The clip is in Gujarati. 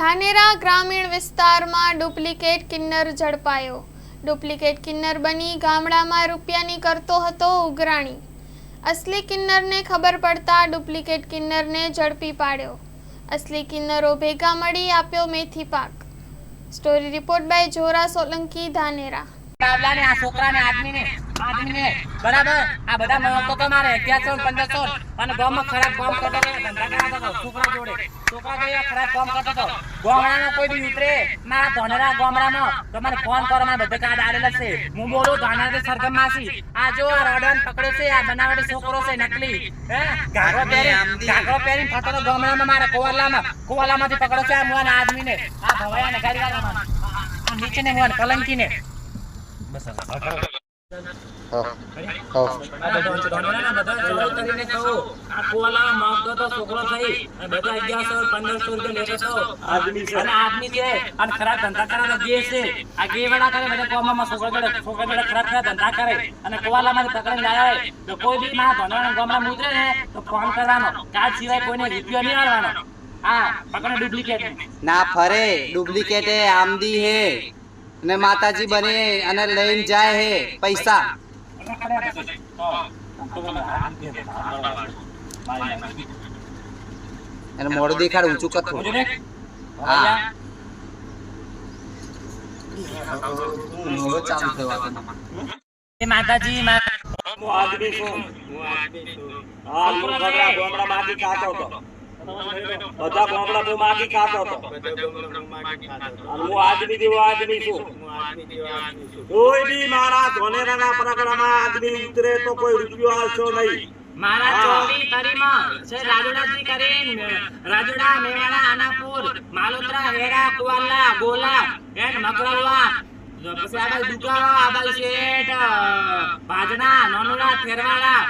ધાનેરા ગ્રામીણ વિસ્તારમાં ડુપ્લિકેટ કિન્નર ઝડપાયો. ડુપ્લિકેટ કિન્નર બની ગામડામાં રૂપિયાની કરતો હતો ઉઘરાણી. અસલી કિન્નરને ખબર પડતા ડુપ્લિકેટ કિન્નરને ઝડપી પાડ્યો. અસલી કિન્નરો ભેગા મળી આપ્યો મેથી પાક. Story report by Jora Solanki, Dhanera. આ બરાબર? આ હતો હતો હતો. જો રડન છે, આ બનાવટી છોકરો છે, નકલી. હે? પહેરી, ઘાઘરો પહેરી ફરતો તો ગામડામાં મારા કોવાલામાં. કોવાલામાંથી પકડ્યો છે આ મુવાના, આદમીને. આ નીચે ને મુવાને છોકરો થઈ બધા 1100, 1500 રૂપિયા લેતો તો. અને આદમી છે અને ખરાબ ધંધા કરે અને કોવાલામાં પકડીને લાયા તો કોઈ બી મારા ધોનરાના ગામમાં ઉતરે ને તો ફોન કરવાનો કાર્ડ સિવાય કોઈને રૂપિયો નહીં આવવાનો હા પકડો ડુપ્લિકેટ ના ફરે ડુપ્લિકેટ હે આમદી હે ને માતાજી બને અને લઈને જાય હે પૈસા એને મોડું દેખાડ ઊંચું કર થોડું. હા. માતાજી ચાલુ થયું આપણને. એ માતાજી મા હું આદમી છું હા હું ગોમડા માંથી ખાતો હતો બધા ગોમડા માગી ખાતો હતો. અને હું આદમી જેવો આદમી છું. કોઈ બી મારા ધોનેરાના પ્રકરણમાં આદમી ઉતરે તો કોઈ રૂપિયો આવશો નહીં. મારા છે રાજોડાથી કરીને રાજોડા મેવાડા આનાપુર માલોત્રા હેરા કુવાલા ગોલા એન મકરવા પછી આ બાજુ દુકાવા આ બાજુ શેઠ ભાજના નોનુડા થેરવાડા